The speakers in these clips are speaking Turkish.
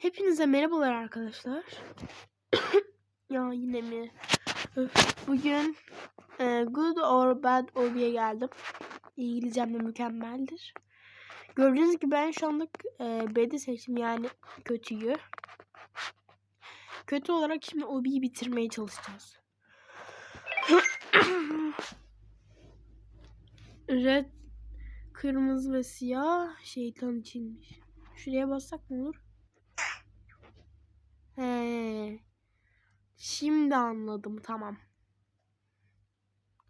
Hepinize merhabalar arkadaşlar. ya yine mi? Bugün e, Good or Bad Obi'ye geldim. İngilizcem de mükemmeldir. Gördüğünüz gibi ben şu anlık e, Bad'i seçtim yani kötüyü. Kötü olarak şimdi Obi'yi bitirmeye çalışacağız. Red, kırmızı ve siyah şeytan içinmiş. Şuraya bassak ne olur? He. Şimdi anladım tamam.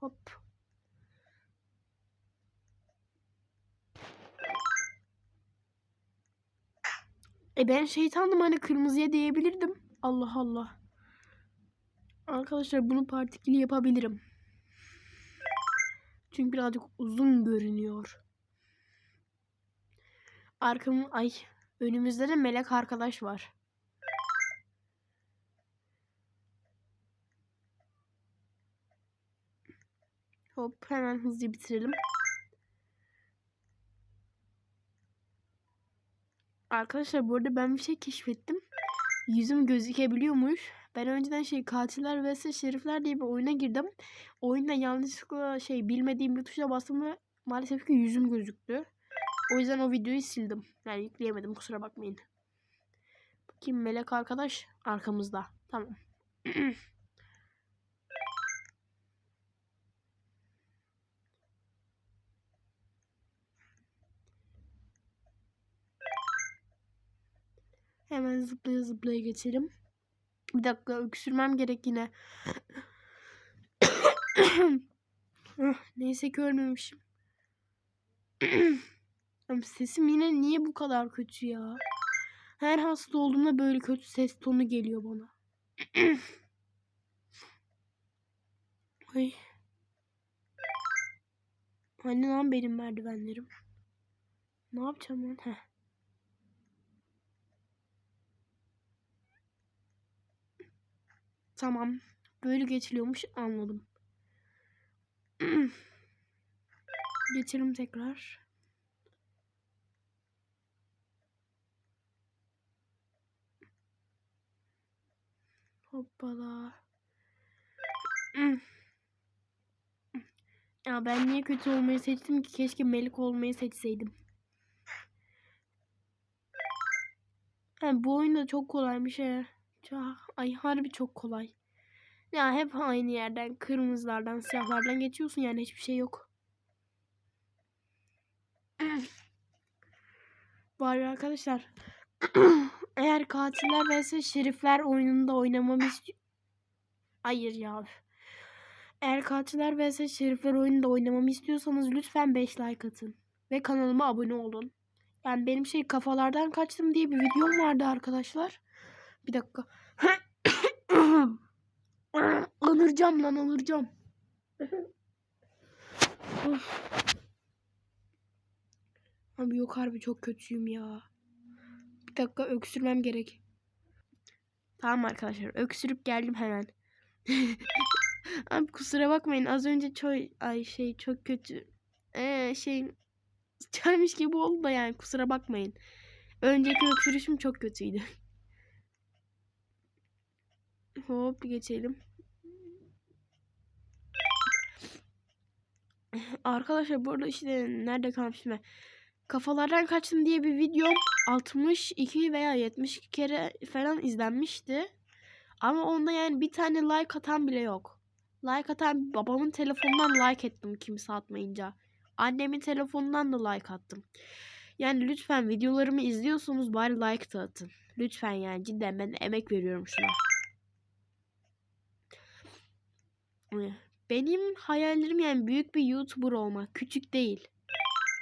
Hop. E ben şeytandım hani kırmızıya diyebilirdim. Allah Allah. Arkadaşlar bunu partikülü yapabilirim. Çünkü birazcık uzun görünüyor. Arkamı ay önümüzde de melek arkadaş var. Hop hemen hızlı bitirelim. Arkadaşlar bu arada ben bir şey keşfettim. Yüzüm gözükebiliyormuş. Ben önceden şey katiller vs şerifler diye bir oyuna girdim. Oyunda yanlışlıkla şey bilmediğim bir tuşa bastım ve maalesef ki yüzüm gözüktü. O yüzden o videoyu sildim. Yani yükleyemedim kusura bakmayın. Bakayım melek arkadaş arkamızda. Tamam. Hemen zıplaya zıplaya geçelim. Bir dakika öksürmem gerek yine. Ah, Neyse ki ölmemişim. Sesim yine niye bu kadar kötü ya? Her hasta olduğumda böyle kötü ses tonu geliyor bana. Ay. Anne lan benim merdivenlerim. Ne yapacağım lan? Heh. Tamam. Böyle geçiliyormuş anladım. Geçelim tekrar. Hoppala. Ya ben niye kötü olmayı seçtim ki? Keşke melik olmayı seçseydim. Yani bu oyun da çok kolaymış he. Ay harbi çok kolay. Ya hep aynı yerden kırmızılardan siyahlardan geçiyorsun yani hiçbir şey yok. Var arkadaşlar. Eğer katiller vs şerifler oyununda oynamamı. Hayır ya. Eğer katiller vs şerifler oyununda oynamamı istiyorsanız lütfen 5 like atın. Ve kanalıma abone olun. Yani benim şey kafalardan kaçtım diye bir videom vardı arkadaşlar. Bir dakika. alıracağım lan alıracağım. Of. Abi yok harbi çok kötüyüm ya. Bir dakika öksürmem gerek. Tamam arkadaşlar öksürüp geldim hemen. Abi kusura bakmayın az önce çok ay şey çok kötü. Ee, şey çarmış gibi oldu da yani kusura bakmayın. Önceki öksürüşüm çok kötüydü. Hop geçelim. Arkadaşlar burada işte nerede kalmışım ben? Kafalardan kaçtım diye bir videom 62 veya 72 kere falan izlenmişti. Ama onda yani bir tane like atan bile yok. Like atan babamın telefonundan like ettim kimse atmayınca. Annemin telefonundan da like attım. Yani lütfen videolarımı izliyorsunuz bari like da atın. Lütfen yani cidden ben emek veriyorum şuna. Benim hayallerim yani büyük bir YouTuber olmak. Küçük değil.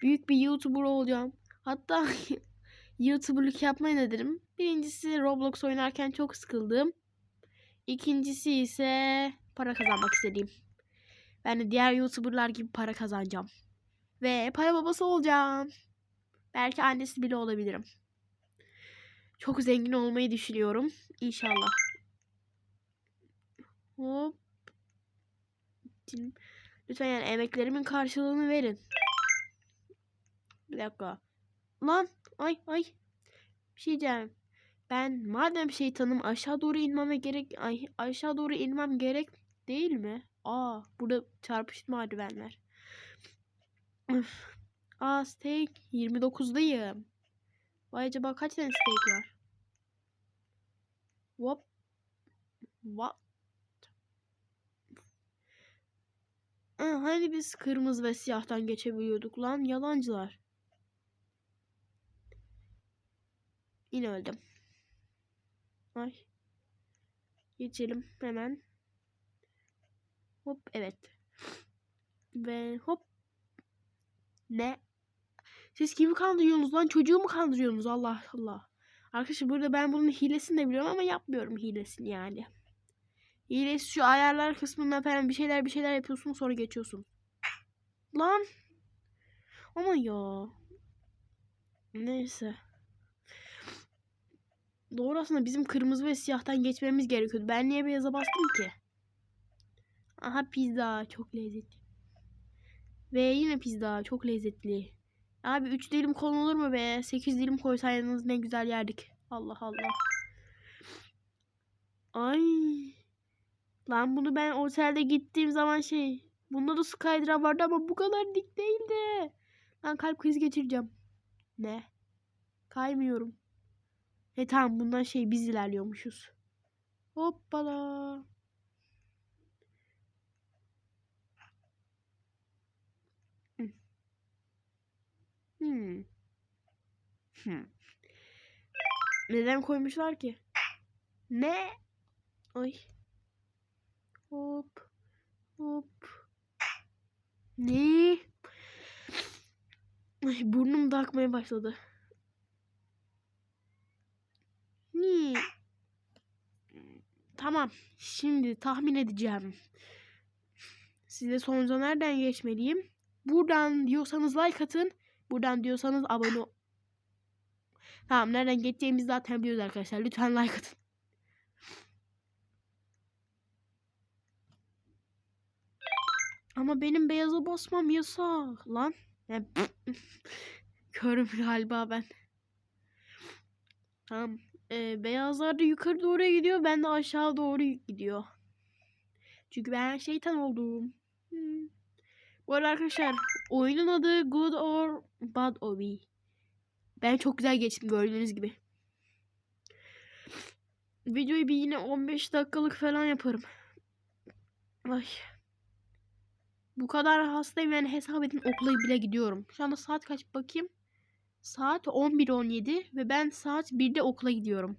Büyük bir YouTuber olacağım. Hatta YouTuber'lık yapmayı ne derim? Birincisi Roblox oynarken çok sıkıldım. İkincisi ise para kazanmak istediğim. Ben de diğer YouTuber'lar gibi para kazanacağım. Ve para babası olacağım. Belki annesi bile olabilirim. Çok zengin olmayı düşünüyorum. İnşallah. Hop. Lütfen yani emeklerimin karşılığını verin. Bir dakika. Lan ay ay. Bir şey diyeceğim. Ben madem şeytanım aşağı doğru inmeme gerek ay, aşağı doğru inmem gerek değil mi? Aa burada çarpıştı merdivenler. Üf. Aa steak 29'dayım. Vay acaba kaç tane steak var? Hop. What? Aa, hani biz kırmızı ve siyahtan geçebiliyorduk lan yalancılar. Yine öldüm. Ay. Geçelim hemen. Hop evet. Ve hop. Ne? Siz kimi kandırıyorsunuz lan? Çocuğu mu kandırıyorsunuz? Allah Allah. Arkadaşlar burada ben bunun hilesini de biliyorum ama yapmıyorum hilesini yani. Hilesi şu ayarlar kısmında falan bir şeyler bir şeyler yapıyorsun sonra geçiyorsun. Lan. Ama ya. Neyse. Doğru aslında bizim kırmızı ve siyahtan geçmemiz gerekiyordu. Ben niye beyaza bastım ki? Aha pizza çok lezzetli. Ve yine pizza çok lezzetli. Abi 3 dilim kon olur mu be? 8 dilim koysaydınız ne güzel yerdik. Allah Allah. Ay. Lan bunu ben otelde gittiğim zaman şey. Bunda da Skydra vardı ama bu kadar dik değildi. Lan kalp krizi geçireceğim. Ne? Kaymıyorum. E tamam bundan şey biz ilerliyormuşuz. Hoppala. Hmm. Hmm. Neden koymuşlar ki? Ne? Ay. Hop. Hop. Ne? Ay burnum da akmaya başladı. Ni. Tamam. Şimdi tahmin edeceğim. Size sonuca nereden geçmeliyim? Buradan diyorsanız like atın. Buradan diyorsanız abone. Tamam nereden geçeceğimizi zaten biliyoruz arkadaşlar. Lütfen like atın. Ama benim beyaza basmam yasak lan. Körüm galiba ben. Tamam. Ee, beyazlar da yukarı doğru gidiyor. Ben de aşağı doğru gidiyor. Çünkü ben şeytan oldum. Hmm. Bu arada arkadaşlar oyunun adı Good or Bad Obi. Ben çok güzel geçtim gördüğünüz gibi. Videoyu bir yine 15 dakikalık falan yaparım. Ay. Bu kadar hastayım yani hesap edin okula bile gidiyorum. Şu anda saat kaç bakayım. Saat 11.17 ve ben saat 1'de okula gidiyorum.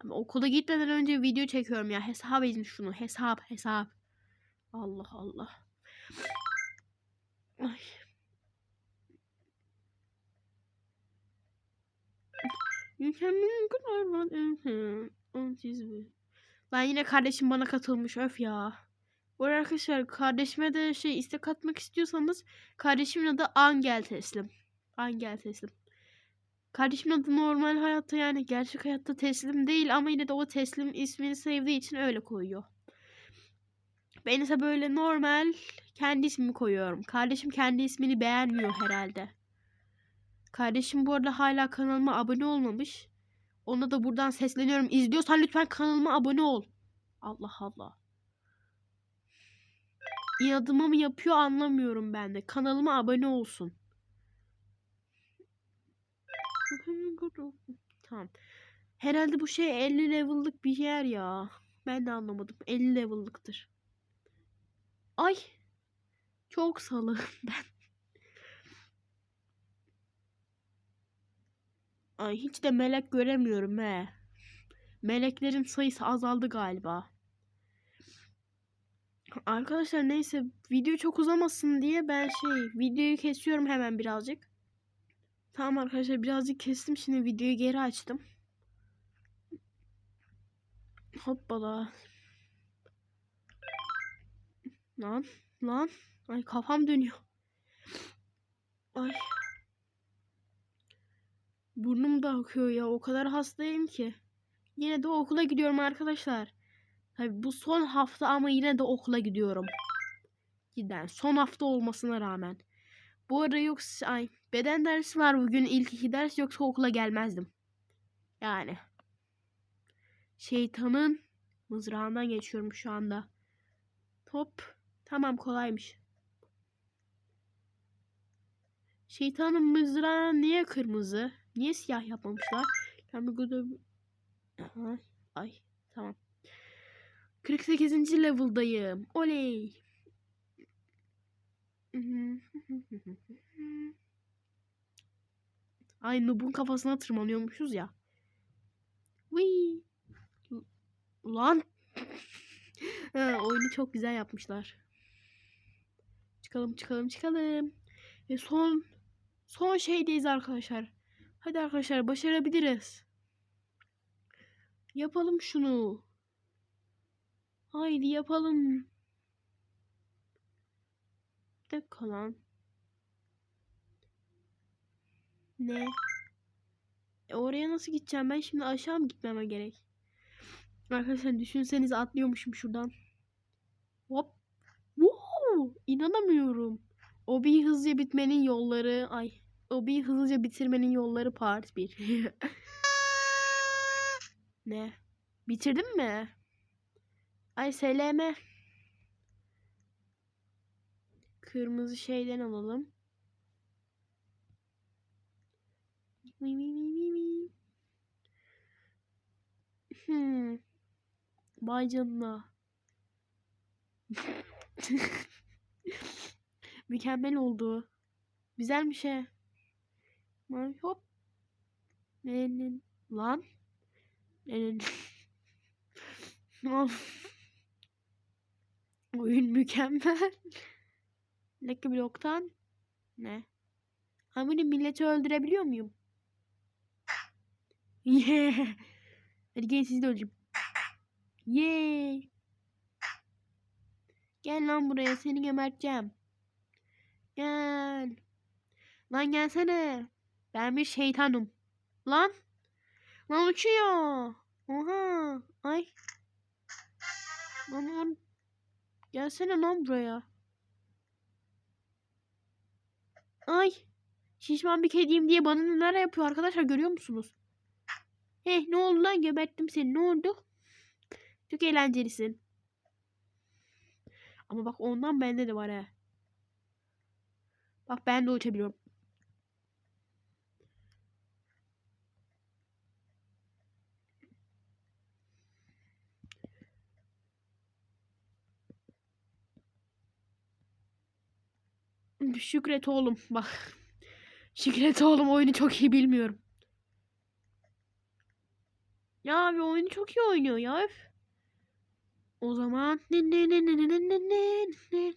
Ama okula gitmeden önce video çekiyorum ya. Hesap edin şunu. Hesap hesap. Allah Allah. Ay. Mükemmel kadar var. Ben yine kardeşim bana katılmış öf ya. Bu arada arkadaşlar kardeşime de şey istek atmak istiyorsanız kardeşimin adı Angel Teslim. Angel Teslim. Kardeşimin adı normal hayatta yani gerçek hayatta teslim değil ama yine de o teslim ismini sevdiği için öyle koyuyor. Ben ise böyle normal kendi ismimi koyuyorum. Kardeşim kendi ismini beğenmiyor herhalde. Kardeşim bu arada hala kanalıma abone olmamış. Ona da buradan sesleniyorum. İzliyorsan lütfen kanalıma abone ol. Allah Allah. İnadımı mı yapıyor anlamıyorum ben de. Kanalıma abone olsun. Tamam. Herhalde bu şey 50 level'lık bir yer ya. Ben de anlamadım. 50 level'lıktır. Ay. Çok salı ben. Ay hiç de melek göremiyorum he. Meleklerin sayısı azaldı galiba. Arkadaşlar neyse video çok uzamasın diye ben şey videoyu kesiyorum hemen birazcık. Tamam arkadaşlar birazcık kestim şimdi videoyu geri açtım. Hoppala. Lan lan. Ay kafam dönüyor. Ay. Burnum da akıyor ya. O kadar hastayım ki. Yine de okula gidiyorum arkadaşlar. Tabi bu son hafta ama yine de okula gidiyorum. Giden son hafta olmasına rağmen. Bu arada yoksa ay beden dersi var bugün ilk iki ders yoksa okula gelmezdim. Yani. şeytanın mızrağından geçiyorum şu anda. Top. Tamam kolaymış. Şeytanın mızrağı niye kırmızı? Niye siyah yapmamışlar? Bir burada... Aha, Ay tamam. 48. level'dayım. Oley. Ay Noob'un kafasına tırmanıyormuşuz ya. Wii. Lan. ha, oyunu çok güzel yapmışlar. Çıkalım çıkalım çıkalım. Ve son son şeydeyiz arkadaşlar. Hadi arkadaşlar başarabiliriz. Yapalım şunu. Haydi yapalım. Bir dakika lan. Ne? E oraya nasıl gideceğim? Ben şimdi aşağı mı gitmeme gerek? Arkadaşlar düşünseniz atlıyormuşum şuradan. Hop. Woo! İnanamıyorum. O bir hızlıca bitmenin yolları. Ay. O bir hızlıca bitirmenin yolları part 1. ne? Bitirdin mi? Ay SLM. Kırmızı şeyden alalım. Mi mi mi. Hmm. Vay canına. Mükemmel oldu. Güzel bir şey. Hop. Lan. Ne, Of. Oyun mükemmel. Lucky Block'tan ne? Bunu milleti öldürebiliyor muyum? Yeah. Hadi gelin sizi de öldüreyim. Yeah. Gel lan buraya seni geberteceğim. Gel. Lan gelsene. Ben bir şeytanım. Lan. Lan uçuyor. Oha. Ay. Lan. Gelsene lan buraya. Ay. Şişman bir kediyim diye bana neler yapıyor arkadaşlar görüyor musunuz? Heh ne oldu lan geberttim seni ne oldu? Çok eğlencelisin. Ama bak ondan bende de var he. Bak ben de uçabiliyorum. Şükret oğlum bak. Şükret oğlum oyunu çok iyi bilmiyorum. Ya abi oyunu çok iyi oynuyor ya. Öf. O zaman ne ne ne ne ne ne ne ne ne.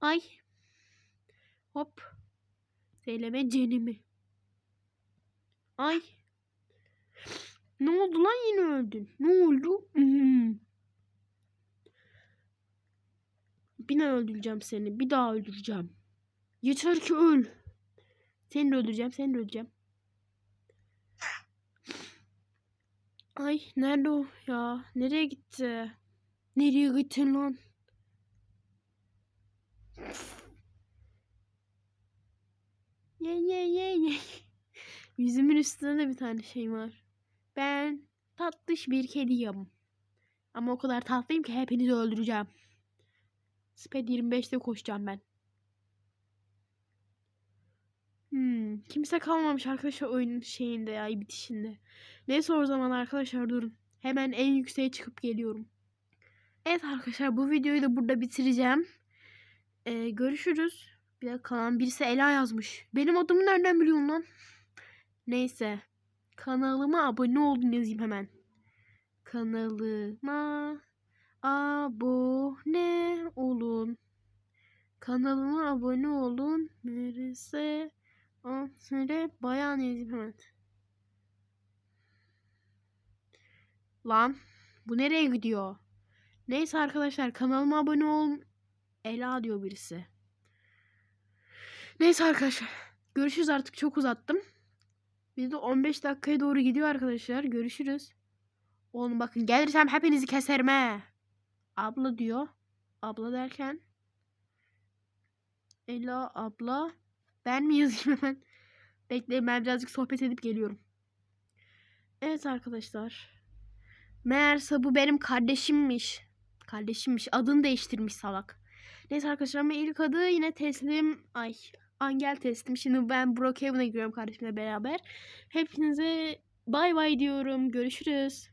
Ay. Hop. Zeyleme cenimi. Ay. Ne oldu lan yine öldün? Ne oldu? Hmm. Yine öldüreceğim seni. Bir daha öldüreceğim. Yeter ki öl. Seni de öldüreceğim. Seni de öldüreceğim. Ay nerede o ya? Nereye gitti? Nereye gittin lan? Ye ye ye ye. Yüzümün üstünde de bir tane şey var. Ben tatlış bir kediyim. Ama o kadar tatlıyım ki hepinizi öldüreceğim. Sped 25'te koşacağım ben. Hmm, kimse kalmamış arkadaşlar oyunun şeyinde ya bitişinde. Neyse o zaman arkadaşlar durun. Hemen en yükseğe çıkıp geliyorum. Evet arkadaşlar bu videoyu da burada bitireceğim. Ee, görüşürüz. Bir dakika kalan birisi Ela yazmış. Benim adımı nereden biliyorsun lan? Neyse. Kanalıma abone olun yazayım hemen. Kanalıma abone olun. Kanalıma abone olun. Neresi? Söyle bayan yazayım hemen. Lan bu nereye gidiyor? Neyse arkadaşlar kanalıma abone olun. Ela diyor birisi. Neyse arkadaşlar. Görüşürüz artık çok uzattım. Bir de 15 dakikaya doğru gidiyor arkadaşlar. Görüşürüz. Oğlum bakın gelirsem hepinizi keserim he. Abla diyor. Abla derken. Ela abla. Ben mi yazayım hemen? Bekleyin ben birazcık sohbet edip geliyorum. Evet arkadaşlar. Meğerse bu benim kardeşimmiş. Kardeşimmiş. Adını değiştirmiş salak. Neyse arkadaşlar ama ilk adı yine teslim. Ay Angel teslim. Şimdi ben Brookhaven'a giriyorum kardeşimle beraber. Hepinize bay bay diyorum. Görüşürüz.